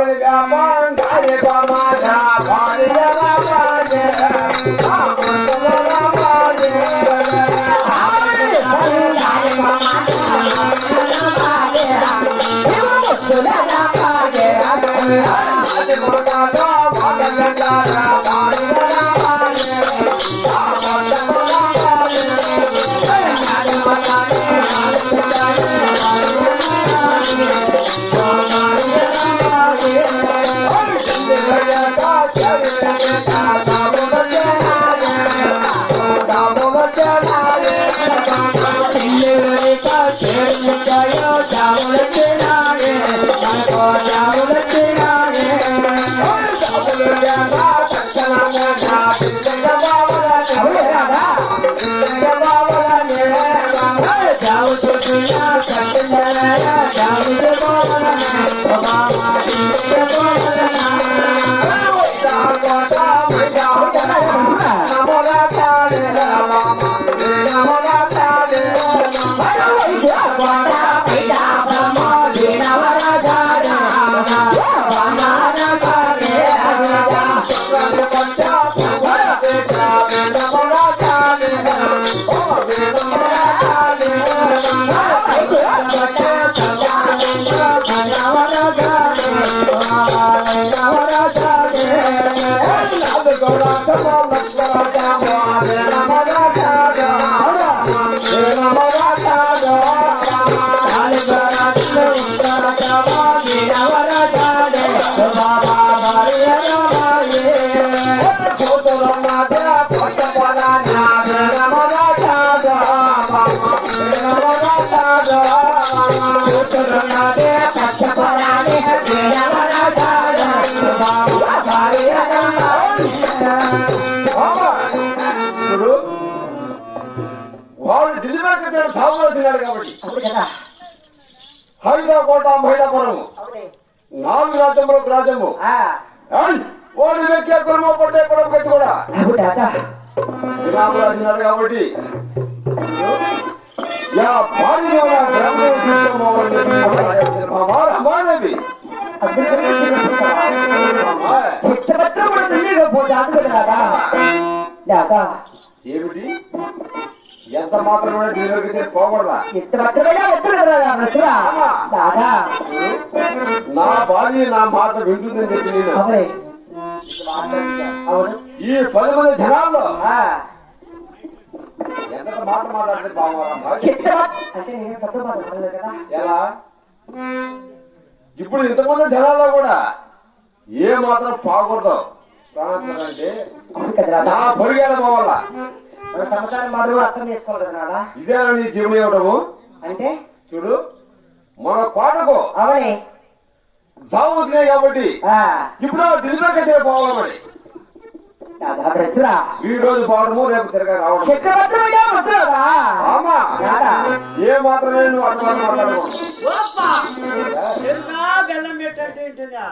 Amen. Amen. చూడు హైదరాబాద్ హైదరాపురం నాలుగు రాజ్యములకు రాజ్యము. ఏయ్! వాడు వ్యక్తి కులమో పట్టే పెట్టి కూడా. కాబట్టి. ఏమిటి? ఎంత మాత్రం కూడా డెలివరీకి పోకూడదా? ఎంత మాత్రమే దాదా. నా భార్య నా మాట వింటుందని చెప్పి నేను. ఈ పది మంది జనాల్లో ఎంత మాట మాట్లాడితే బాగున్నారా చెత్త మా- అంటే నేను తప్పు మాట్లాడలేదు కదా. ఎలా? ఇప్పుడు ఇంతమంది జనాల్లో కూడా ఏ మాత్రం పాకూడదు. అంటే నా? పొరిగేళ్ళ పోవాల సమాచారం మాత్రం అర్థం చేసుకోవాలి కదా ఇదేనా నీ జీవనం ఇవ్వటము అంటే? చూడు మన కోటకు అవనే? సాగు వచ్చినాయి కాబట్టి ఆ, ఇప్పుడు ఢిల్లీలోకి పోవాలి మరి. ఈ రోజు పోవడము రేపు తిరగ రావడం ఆమా? ఏ మాత్రమే నువ్వు బెల్లం పెట్టంటే ఏంటిదా?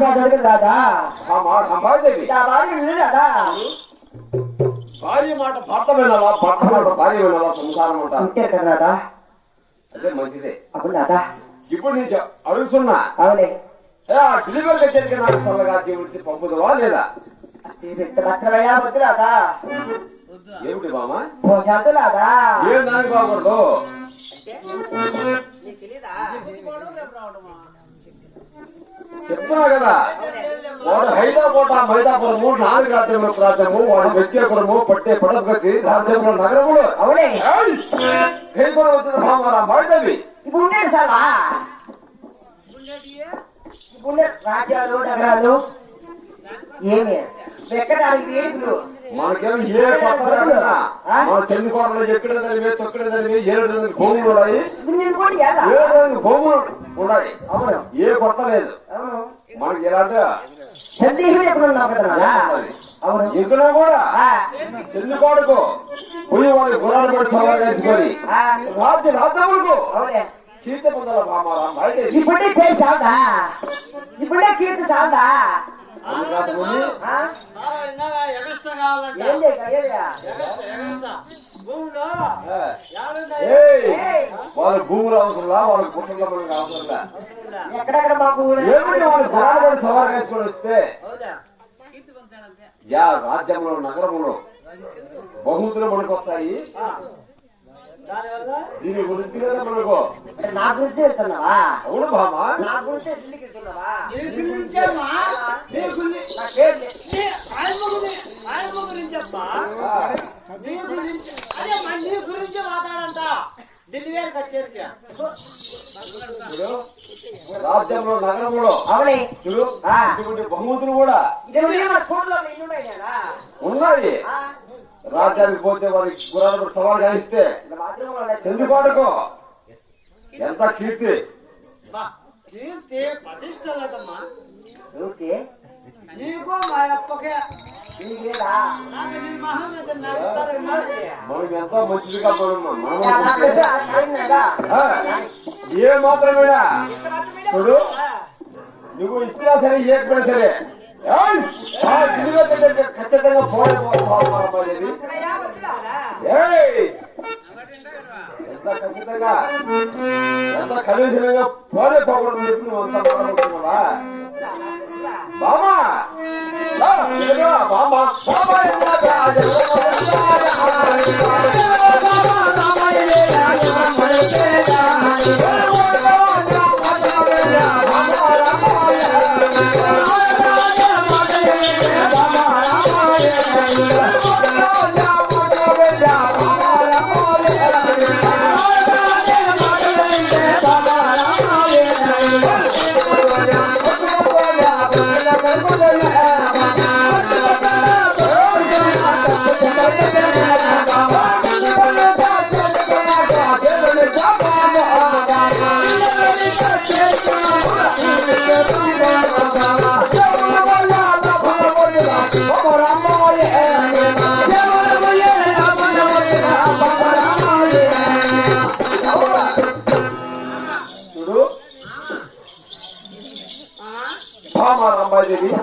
పోతాడు కదా రాదా సంపాదేవి దాదా. విను కదా భార్య మాట భర్త వినాలా భర్త మాట భార్య వినాలా సంసారం అంతే కదా రాదా అదే మంచిదే. అవును దాదా? ఇప్పుడు నేను అడుగుతున్నా. అవునే డెలివరీ వచ్చేది నాకు చల్లగా జీవించి పంపుదవా లేదా? చెత్త మాత్రమే వద్దు రాదా ఏమిటి బామా ఏం దానికి తెలీదా? చెప్తున్నా కదా. వాడు హైదరాబాద్ మైదాపురము నాలుగు రాజ్యము వాడు వ్యక్తిపురము పట్టే పడగతి రాజ్యముల నగరములు. అవునే. కైకొన వచ్చిన భామారా మైదవి సార్ రాజ్యాలు నగరాలు. ఏమి? ఎక్కడానికి వేడుకలు. మనకేం ఏ కొత్త లేకుండా. మన చెందుకోవడంలో ఎక్కడ చదివి తొక్కడ చదివి ఏడు భూములు ఉన్నాయి. ఏడు భూములు ఉన్నాయి. ఏ కొత్త లేదు. మనకి ఎలాంటి కూడా ఆ, చెందుకోడుకు పోయి పడి సమావేసుకొని ఆ, రాజ్య రాజ్యములకు అవునే. కీర్తి పొందాల ఇప్పుడే ఇప్పుడే కీర్తి చాలదా? వాళ్ళ భూములు అవసరంలా వాళ్ళ కుటుంబంలో మనకు అవసరంలా. ఎక్కడెక్కడ మాకు ఊరు? ఏమిటి వాళ్ళు సవాలు వేసుకొని వస్తే? యా రాజ్యంలో నగరంలో బహుమతులు మనకు వస్తాయి దీని గురించి కదా మనకు నా గురించి వెళ్తున్నావా అవును బామా నా గురించి ఢిల్లీకి వెళ్తున్నావా? నీ? నీ? నీ అదే నీ మాట్లాడంట. ఢిల్లీ రాజ్యంలో నగరంలో అవునే. చూడు బహుమతులు కూడా ఇది ఉండే మన కోట్లో ఇల్లు ఉన్నాయి రాజ్యానికి పోతే వారికి గురాలు సవాల్ ఉన్నాయి. చెందుబాటుకో. ఎంత కీర్తి? కీర్తి ప్రతిష్టలటమ్మా. ఓకే. నీకు మా అప్పకే నీకు లేదా నాకు నీ మహం ఎంత మంచిదిగా మనం మనం ఏ మాత్రమేనా? చూడు. ఆ, నువ్వు ఇచ్చినా సరే ఇవ్వకపోయినా సరే. ఖచ్చితంగా పోలే పోవాలి ఇక్కడ యా వద్దురాదా? ఏయ్! ఎంత ఖచ్చితంగా ఎంత కనీసంగా పోలే పోకూడదు చెప్పి నువ్వు అంత మాట్లాడుతున్నావా. బామా బామా బామా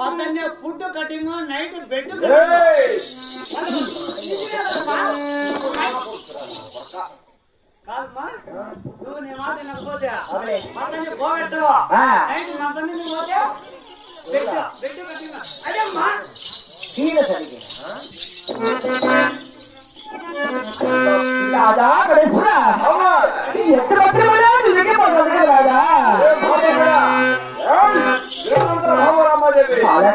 పద్దన్నే ఫుడ్ కటింగ్ నైట్ బెడ్! కాదమ్మా నువ్వు నీ మాట వినకపోతే పోగొట్టవు ఆ. నైట్ మంచం మీద పోతే బెడ్ బెడ్ కటింగ్ అమ్మా! भावला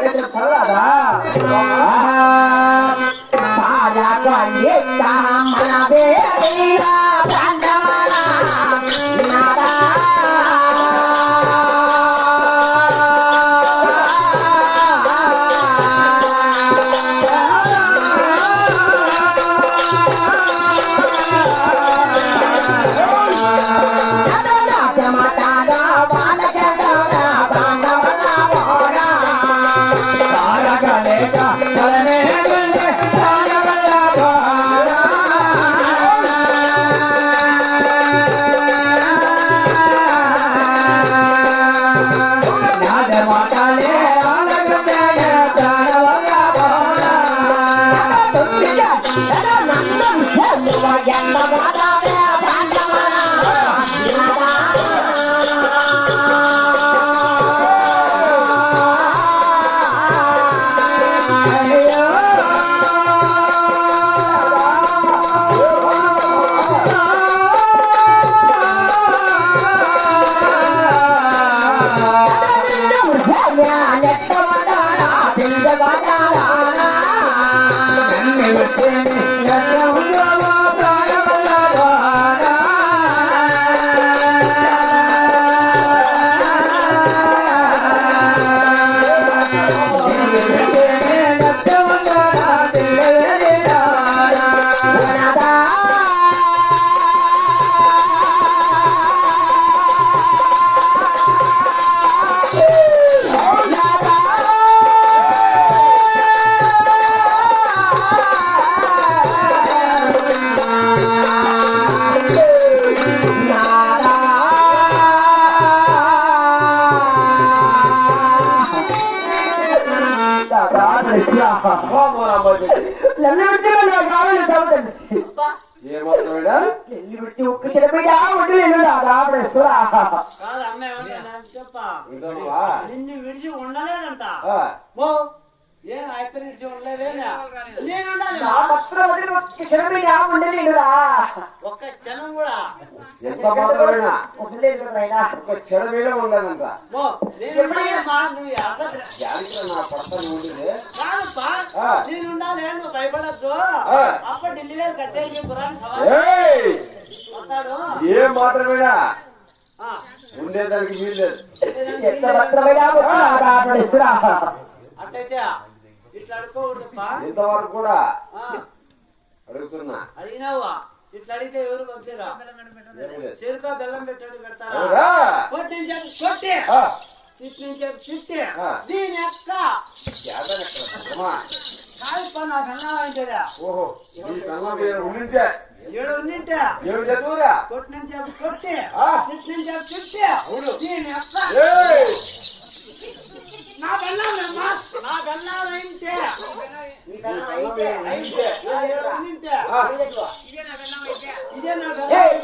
లెల్లి విడిచి ఒక్క చెడబిడ్డ ఉండి నేను రాబడేస్తురా కాదు అమ్మ ఏమన్నా చెప్ప. వింటున్నావా? నిన్ను విడిచి ఉండలేదంట. నేను ఒక్క ఒక్క క్షణం కూడా. ఎంత మాత్రమేనా? ఉండలేదు నాయనా ఒక చెడ మీద ఉండదంట నా పడతాను ఉండింది. నేను ఉండాలి నువ్వు భయపడద్దు. అప్పుడు ఢిల్లీ ఏయ్! వస్తాడు. ఏం మాత్రమేనా? ఆ. ఉండేదానికి వీలు లేదు ఎంత రాబడేస్తురా అట్లయితే ఇట్లా అడుకోకూడదప్పా ఇంతవరకు కూడా. అడుగుతున్నా. అడిగినావా? ఇట్లా అడిగితే ఎవరు పంపిరా. చెరుక బెల్లం పెట్టాడు పెడతారా? కొట్టి కొట్టి. ఆ, ఇటు నుంచి చెప్పి చిట్టి. దీని అక్క ఓహో ఈ మీరు ఉండింటే ఏడు చదువురా కొట్టి. నుంచి కొట్టి నుంచి చిట్టి. దీని అక్క ఏయ్! నా కన్నావమ్మా నా ఉండింటే. ఏడు ఉన్నింటే ఆ, ఇదే నా ఏయ్.